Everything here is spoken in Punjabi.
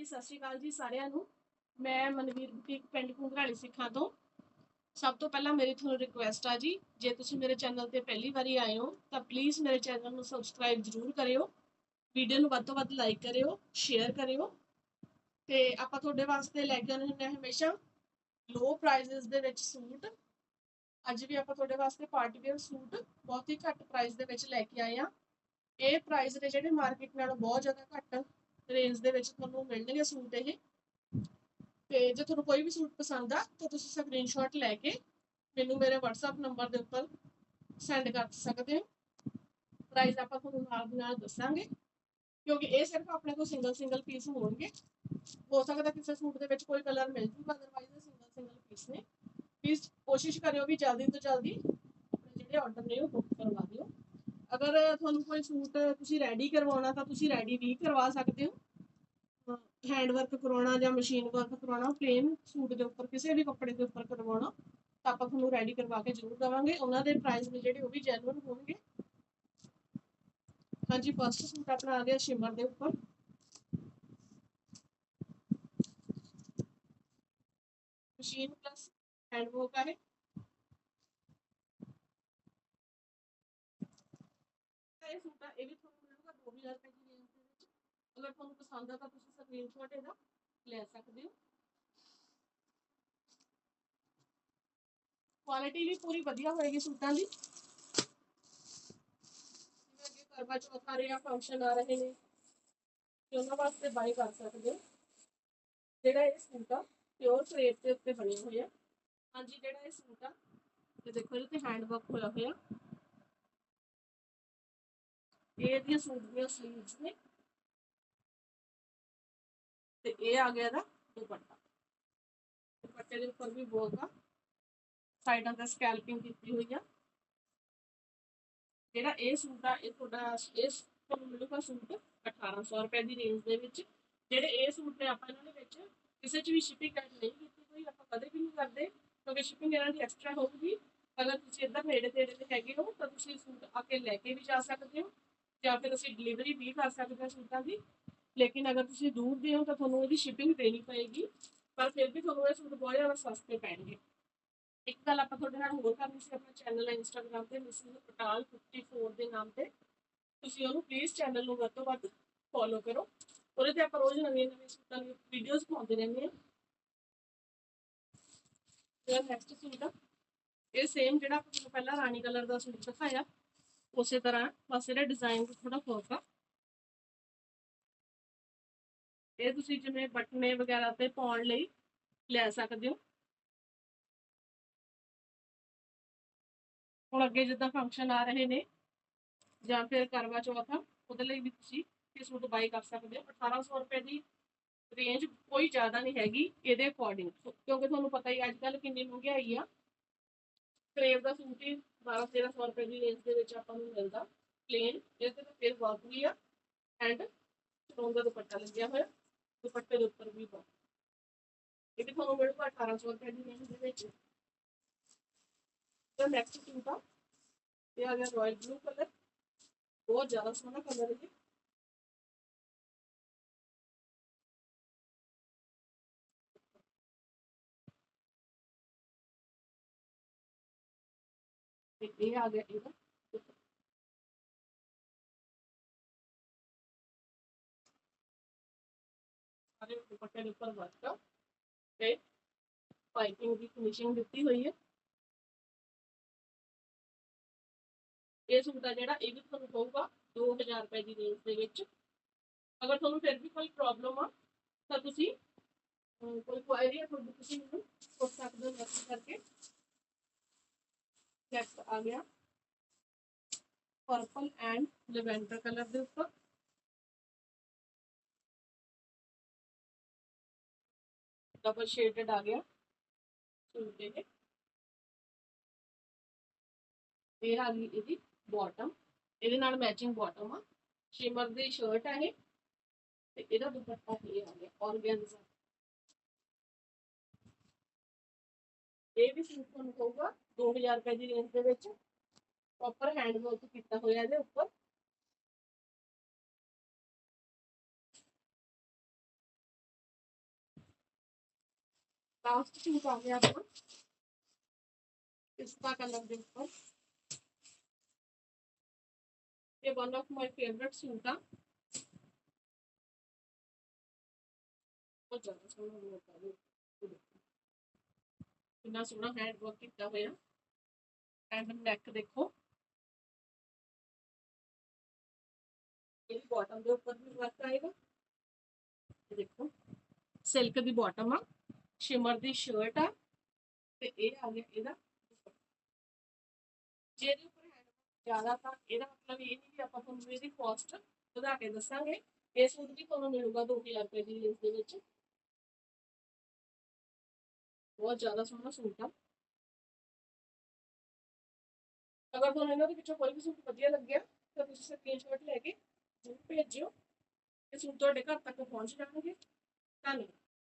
ਜੀ ਸਤਿ ਸ਼੍ਰੀ ਅਕਾਲ ਜੀ ਸਾਰਿਆਂ ਨੂੰ। ਮੈਂ ਮਨਵੀਰ ਬੁਟੀਕ ਪਿੰਡ ਕੁੰਗਰਾਲੀ ਸਿੱਖਾਂ ਤੋਂ। ਸਭ ਤੋਂ ਪਹਿਲਾਂ ਮੇਰੀ ਤੁਹਾਨੂੰ ਰਿਕੁਐਸਟ ਆ ਜੀ, ਜੇ ਤੁਸੀਂ ਮੇਰੇ ਚੈਨਲ ਤੇ ਪਹਿਲੀ ਵਾਰੀ ਆਏ ਹੋ, ਤਾਂ ਪਲੀਜ਼ ਮੇਰੇ ਚੈਨਲ ਨੂੰ ਸਬਸਕ੍ਰਾਈਬ ਜ਼ਰੂਰ ਕਰਿਓ। ਵੀਡੀਓ ਨੂੰ ਵੱਧ ਤੋਂ ਵੱਧ ਲਾਈਕ ਕਰਿਓ ਸ਼ੇਅਰ ਕਰਿਓ। ਤੇ ਆਪਾਂ ਤੁਹਾਡੇ ਵਾਸਤੇ ਲੈ ਕੇ ਆਉਂਦੇ ਹੁੰਦੇ ਹਾਂ ਹਮੇਸ਼ਾ ਲੋ ਪ੍ਰਾਈਸਸ ਦੇ ਵਿੱਚ ਸੂਟ। ਅੱਜ ਵੀ ਆਪਾਂ ਤੁਹਾਡੇ ਵਾਸਤੇ ਪਾਰਟੀ ਵੇਅਰ ਸੂਟ ਬਹੁਤ ਹੀ ਘੱਟ ਪ੍ਰਾਈਸ ਦੇ ਵਿੱਚ ਲੈ ਕੇ ਆਏ ਆ ਇਹ ਪ੍ਰਾਈਸ ਦੇ ਜਿਹੜੇ ਮਾਰਕੀਟ ਨਾਲੋਂ ਬਹੁਤ ਜ਼ਿਆਦਾ ਘੱਟ ਰੇਂਜ ਦੇ ਵਿੱਚ ਤੁਹਾਨੂੰ ਮਿਲਣਗੇ ਸੂਟ ਇਹ। ਤੇ ਜੇ ਤੁਹਾਨੂੰ ਕੋਈ ਵੀ ਸੂਟ ਪਸੰਦ ਆ, ਤਾਂ ਤੁਸੀਂ ਸਕਰੀਨਸ਼ਾਟ ਲੈ ਕੇ ਮੈਨੂੰ ਮੇਰੇ WhatsApp ਨੰਬਰ ਦੇ ਉੱਪਰ ਸੈਂਡ ਕਰ ਸਕਦੇ ਹੋ। ਪ੍ਰਾਈਸ ਆਪਾਂ ਤੁਹਾਨੂੰ ਨਾਲ ਦੀ ਨਾਲ ਦੱਸਾਂਗੇ, ਕਿਉਂਕਿ ਇਹ ਸਿਰਫ ਆਪਣੇ ਕੋਲ ਸਿੰਗਲ ਸਿੰਗਲ ਪੀਸ ਹੋਣਗੇ। ਹੋ ਸਕਦਾ ਕਿਸੇ ਸੂਟ ਦੇ ਵਿੱਚ ਕੋਈ ਕਲਰ ਮਿਲ ਜੂਗਾ ਅਦਰਵਾਈਜ਼ ਇਹ ਸਿੰਗਲ ਸਿੰਗਲ ਪੀਸ ਨੇ। ਪਲੀਜ਼ ਕੋਸ਼ਿਸ਼ ਕਰਿਓ ਵੀ ਜਲਦੀ ਤੋਂ ਜਲਦੀ ਆਪਣੇ ਜਿਹੜੇ ਆਰਡਰ ਨੇ ਉਹ ਬੁੱਕ ਕਰਵਾ ਦਿਓ ਅਗਰ ਤੁਹਾਨੂੰ ਕੋਈ ਸੂਟ ਤੁਸੀਂ ਰੈਡੀ ਕਰਵਾਉਣਾ ਤਾਂ ਤੁਸੀਂ ਰੈਡੀ ਵੀ ਕਰਵਾ ਸਕਦੇ ਹੋ। ਹੈਂਡ ਵਰਕ ਕਰਵਾਉਣਾ ਜਾਂ ਮਸ਼ੀਨ ਵਰਕ ਕਰਵਾਉਣਾ ਪਲੇਨ ਸੂਟ ਦੇ ਉੱਪਰ, ਕਿਸੇ ਵੀ ਕੱਪੜੇ ਦੇ ਉੱਪਰ ਕਰਵਾਉਣਾ, ਤਾਂ ਆਪਾਂ ਤੁਹਾਨੂੰ ਰੈਡੀ ਕਰਵਾ ਕੇ ਜ਼ਰੂਰ ਦੇਵਾਂਗੇ। ਉਹਨਾਂ ਦੇ ਪ੍ਰਾਈਸ ਨੇ ਜਿਹੜੇ ਉਹ ਵੀ ਜੈਨੂਅਨ ਹੋਣਗੇ। ਹਾਂਜੀ ਫਸਟ ਸੂਟ ਆਪਣਾ ਆ ਗਿਆ ਸ਼ਿਮਰ ਦੇ ਉੱਪਰ। ਮਸ਼ੀਨ ਪਲੱਸ ਹੈਂਡ ਵਰਕ ਹੈ ਇਹ ਸੂਟ ਆ ਇਹ ਵੀ ਤੁਹਾਨੂੰ ਮਿਲੂਗਾ 2000 ਰੁਪਏ ਦੀ ਰੇਂਜ ਦੇ ਵਿੱਚ। ਅਗਰ ਤੁਹਾਨੂੰ ਪਸੰਦ ਆ ਤਾਂ ਤੁਸੀਂ ਸਕਰੀਨਸ਼ਾਟ ਇਹਦਾ ਲੈ ਸਕਦੇ ਹੋ। ਕੁਆਲਿਟੀ ਵੀ ਪੂਰੀ ਵਧੀਆ ਹੋਏਗੀ ਸੂਟਾਂ ਦੀ। ਜਿਵੇਂ ਅੱਗੇ ਕਰਵਾ ਚੌਥ ਆ ਰਹੇ ਫੰਕਸ਼ਨ ਆ ਰਹੇ ਨੇ, ਤੇ ਉਹਨਾਂ ਵਾਸਤੇ ਬਾਈ ਕਰ ਸਕਦੇ ਹੋ। ਜਿਹੜਾ ਇਹ ਸੂਟ ਆ ਪਿਓਰ ਕ੍ਰੇਪ ਦੇ ਉੱਤੇ ਬਣੇ ਹੋਏ ਆ ਹਾਂਜੀ, ਜਿਹੜਾ ਇਹ ਸੂਟ ਆ ਤੇ ਦੇਖੋ ਇਹਦੇ ਤੇ ਹੈਂਡ ਵਰਕ ਹੋਇਆ ਹੋਇਆ। ਇਹਦੀਆਂ ਸੂਟ ਦੀਆਂ ਸਲੀਵਸ ਨੇ। ਤੇ ਇਹ ਆ ਗਿਆ ਇਹਦਾ ਦੁਪੱਟਾ। ਦੁਪੱਟੇ ਦੇ ਉੱਪਰ ਵੀ ਬੋਲਦਾ ਸਾਈਡਾਂ ਤੇ ਸਕੈਲਪਿੰਗ ਕੀਤੀ ਹੋਈ ਆ। ਜਿਹੜਾ ਇਹ ਸੂਟ ਆ, ਇਹ ਤੁਹਾਡਾ ਇਸ ਤੁਹਾਨੂੰ ਮਿਲੂਗਾ ਸੂਟ 1800 ਰੁਪਏ ਦੀ ਰੇਂਜ ਦੇ ਵਿੱਚ। ਜਿਹੜੇ ਇਹ ਸੂਟ ਨੇ ਆਪਾਂ ਇਹਨਾਂ ਦੇ ਵਿੱਚ ਕਿਸੇ 'ਚ ਵੀ ਸ਼ਿਪਿੰਗ ਐਡ ਨਹੀਂ ਕੀਤੀ ਕੋਈ ਆਪਾਂ ਕਦੇ ਵੀ ਨਹੀਂ ਕਰਦੇ, ਕਿਉਂਕਿ ਸ਼ਿਪਿੰਗ ਇਹਨਾਂ ਦੀ ਐਕਸਟਰਾ ਹੋਊਗੀ। ਅਗਰ ਤੁਸੀਂ ਇੱਧਰ ਨੇੜੇ ਤੇੜੇ ਦੇ ਹੈਗੇ ਹੋ, ਤਾਂ ਤੁਸੀਂ ਸੂਟ ਆ ਕੇ ਲੈ ਕੇ ਵੀ ਜਾ ਸਕਦੇ ਹੋ। ਜਾਂ ਫਿਰ ਅਸੀਂ ਡਿਲੀਵਰੀ ਵੀ ਕਰ ਸਕਦੇ ਹਾਂ ਸੂਟਾਂ ਦੀ, ਲੇਕਿਨ ਅਗਰ ਤੁਸੀਂ ਦੂਰ ਦੇ ਹੋ ਤਾਂ ਤੁਹਾਨੂੰ ਇਹਦੀ ਸ਼ਿਪਿੰਗ ਦੇਣੀ ਪਏਗੀ, ਪਰ ਫਿਰ ਵੀ ਤੁਹਾਨੂੰ ਇਹ ਸੂਟ ਬਹੁਤ ਜ਼ਿਆਦਾ ਸਸਤੇ ਪੈਣਗੇ। ਇੱਕ ਗੱਲ ਆਪਾਂ ਤੁਹਾਡੇ ਨਾਲ ਹੋਰ ਕਰਨੀ ਸੀ, ਆਪਣਾ ਚੈਨਲ ਹੈ ਇੰਸਟਾਗ੍ਰam ਤੇ ਮਿਸਿਸ ਪਟਾਲ 54 ਦੇ ਨਾਮ ਤੇ। ਤੁਸੀਂ ਉਹਨੂੰ ਪਲੀਜ਼ ਚੈਨਲ ਨੂੰ ਵੱਧ ਤੋਂ ਵੱਧ ਫੋਲੋ ਕਰੋ। ਉਹਦੇ ਤੇ ਆਪਾਂ ਰੋਜ਼ ਨਵੀਆਂ ਨਵੀਆਂ ਸੂਟਾਂ ਦੀ ਵੀਡੀਓਜ਼ ਪਾਉਂਦੇ ਰਹਿੰਦੇ ਹਾਂ। ਜਿਹੜਾ ਨੈਕਸਟ ਸੂਟ ਆ, ਇਹ ਸੇਮ ਜਿਹੜਾ ਆਪਾਂ ਤੁਹਾਨੂੰ ਪਹਿਲਾਂ ਰਾਣੀ ਕਲਰ ਦਾ ਸੂਟ ਦਿਖਾਇਆ ਉਸੇ ਤਰ੍ਹਾਂ ਬਸ ਇਹਦਾ ਡਿਜ਼ਾਈਨ ਥੋੜਾ ਫ਼ਰਕ ਆ। ਇਹ ਤੁਸੀਂ ਜਿਵੇਂ ਬਟਨੇ ਵਗੈਰਾ ਤੇ ਪਾਉਣ ਲਈ ਲੈ ਸਕਦੇ ਹੋ। ਹੁਣ ਅੱਗੇ ਜਿੱਦਾਂ ਫੰਕਸ਼ਨ ਆ ਰਹੇ ਨੇ, ਜਾਂ ਫਿਰ ਕਰਵਾ ਚੌਥ ਆ ਉਹਦੇ ਲਈ ਵੀ ਤੁਸੀਂ ਇਹ ਸੂਟ ਬਾਈ ਕਰ ਸਕਦੇ ਹੋ। 1800 ਰੁਪਏ ਦੀ ਰੇਂਜ ਕੋਈ ਜ਼ਿਆਦਾ ਨਹੀਂ ਹੈਗੀ, ਇਹਦੇ ਅਕੋਰਡਿੰਗ ਕਿਉਂਕਿ ਤੁਹਾਨੂੰ ਪਤਾ ਹੀ ਅੱਜ ਕੱਲ ਕਿੰਨੀ ਮਹਿੰਗਾਈ ਆ। ਕਰੇਵ ਦਾ ਸੂਟ ਹੀ 12 1300 ਰੁਪਏ ਦੀ ਰੇਂਜ ਦੇ ਵਿੱਚ ਆਪਾਂ ਨੂੰ ਮਿਲਦਾ ਪਲੇਨ ਇਹਦੇ ਤੇ ਫਿਰ ਵਰਕ ਵੀ ਆ ਐਂਡ ਸਟੋਨ ਦਾ ਦੁਪੱਟਾ ਲੱਗਿਆ ਹੋਇਆ। ਦੁਪੱਟੇ ਦੇ ਉੱਪਰ ਵੀ ਵਰਕ ਇਹ ਵੀ ਤੁਹਾਨੂੰ ਮਿਲੂਗਾ 1800 ਰੁਪਏ ਦੀ ਰੇਂਜ ਦੇ ਵਿੱਚ। ਤੇ ਨੈਕਸਟ ਸੂਟ ਆ। ਇਹ ਆ ਗਿਆ ਰਾਇਲ ਬਲੂ ਕਲਰ ਬਹੁਤ ਜ਼ਿਆਦਾ ਸੋਹਣਾ ਕਲਰ ਹੈ ਤੇ ਇਹ ਆ ਗਿਆ ਇਹਦਾ ਸਾਰੇ ਦੁਪੱਟੇ ਦੇ ਉੱਪਰ ਵਰਕ ਤੇ ਪਾਈਪਿੰਗ ਦੀ ਫਿਨਿਸ਼ਿੰਗ ਦਿੱਤੀ ਹੋਈ ਹੈ ਇਹ ਸੂਟ ਆ ਜਿਹੜਾ ਇਹ ਵੀ ਤੁਹਾਨੂੰ ਪਊਗਾ 2000 ਰੁਪਏ ਦੀ ਰੇਂਜ ਦੇ ਵਿੱਚ ਅਗਰ ਤੁਹਾਨੂੰ ਫਿਰ ਵੀ ਕੋਈ ਪ੍ਰੋਬਲਮ ਆ ਤਾਂ ਤੁਸੀਂ ਕੋਈ ਕੁਆਇਰੀ ਹੈ ਤੁਹਾਡੀ ਤੁਸੀਂ ਮੈਨੂੰ ਪੁੱਛ ਸਕਦੇ ਹੋ ਮੈਸੇਜ ਕਰਕੇ ਨੈਕਸਟ ਆ ਗਿਆ ਪਰਪਲ ਐਂਡ ਲਵੈਂਡਰ ਕਲਰ ਦੇ ਉੱਪਰ ਡਬਲ ਸ਼ੇਡਡ ਆ ਗਿਆ ਸੂਟ ਇਹ ਇਹ ਆ ਗਈ ਇਹਦੀ ਬਾਟਮ ਇਹਦੇ ਨਾਲ ਮੈਚਿੰਗ ਬਾਟਮ ਆ ਸ਼ਿਮਰ ਦੀ ਸ਼ਰਟ ਆ ਇਹ ਤੇ ਇਹਦਾ ਦੁਪੱਟਾ ਇਹ ਆ ਗਿਆ ਔਰਗੈਂਜ਼ਾ ਇਹ ਵੀ ਸੂਟ ਤੁਹਾਨੂੰ ਪਊਗਾ 2000 ਰੁਪਏ ਦੀ ਰੇਂਜ ਦੇ ਵਿੱਚ ਪ੍ਰੋਪਰ ਹੈਂਡ ਵਰਕ ਕੀਤਾ ਹੋਇਆ ਇਹਦੇ ਉੱਪਰ। ਲਾਸਟ ਸੂਟ ਆ ਗਿਆ ਆਪਣਾ ਪਿਸਤਾ ਕਲਰ ਦੇ ਉੱਪਰ। ਇਹ one of my favourite suit ਆ। ਬਹੁਤ ਜ਼ਿਆਦਾ ਸੋਹਣਾ ਲੱਗਦਾ ਹੈ ਕਿੰਨਾ ਸੋਹਣਾ ਹੈਂਡ ਵਰਕ ਕੀਤਾ ਹੋਇਆ। ਐਂਡ ਨੈਕ ਦੇਖੋ। ਇਹ ਬਾਟਮ ਦੇ ਉੱਪਰ ਵੀ ਵਰਕ ਆਏਗਾ। ਦੇਖੋ। ਸਿਲਕ ਦੀ ਬਾਟਮ ਆ। ਸ਼ਿਮਰ ਦੀ ਸ਼ਰਟ ਆ। ਤੇ ਇਹ ਆ ਗਿਆ ਇਹਦਾ। ਦੁਪੱਟਾ। ਜੇ ਇਹਦੇ ਉੱਪਰ ਹੈਂਡ ਜ਼ਿਆਦਾ ਤਾਂ ਇਹਦਾ ਮਤਲਬ ਇਹ ਨਹੀਂ ਕਿ ਆਪਾਂ ਤੁਹਾਨੂੰ ਇਹਦੀ ਕੋਸਟ ਵਧਾ ਕੇ ਦੱਸਾਂਗੇ। ਇਹ ਸੂਟ ਵੀ ਤੁਹਾਨੂੰ ਮਿਲੂਗਾ 2000 ਰੁਪਏ ਦੀ ਰੇਂਜ ਦੇ ਵਿੱਚ। ਬਹੁਤ ਜ਼ਿਆਦਾ ਸੋਹਣਾ ਸੂਟ ਆ। ਅਗਰ ਤੁਹਾਨੂੰ ਇਹਨਾਂ ਦੇ ਵਿੱਚੋਂ ਕੋਈ ਵੀ ਸੂਟ ਵਧੀਆ ਲੱਗਿਆ ਤਾਂ ਤੁਸੀਂ ਸਕਰੀਨਸ਼ਾਟ ਲੈ ਕੇ ਜ਼ਰੂਰ ਭੇਜਿਓ। ਇਹ ਸੂਟ ਤੁਹਾਡੇ ਘਰ ਤੱਕ ਪਹੁੰਚ ਜਾਣਗੇ। ਧੰਨਵਾਦ।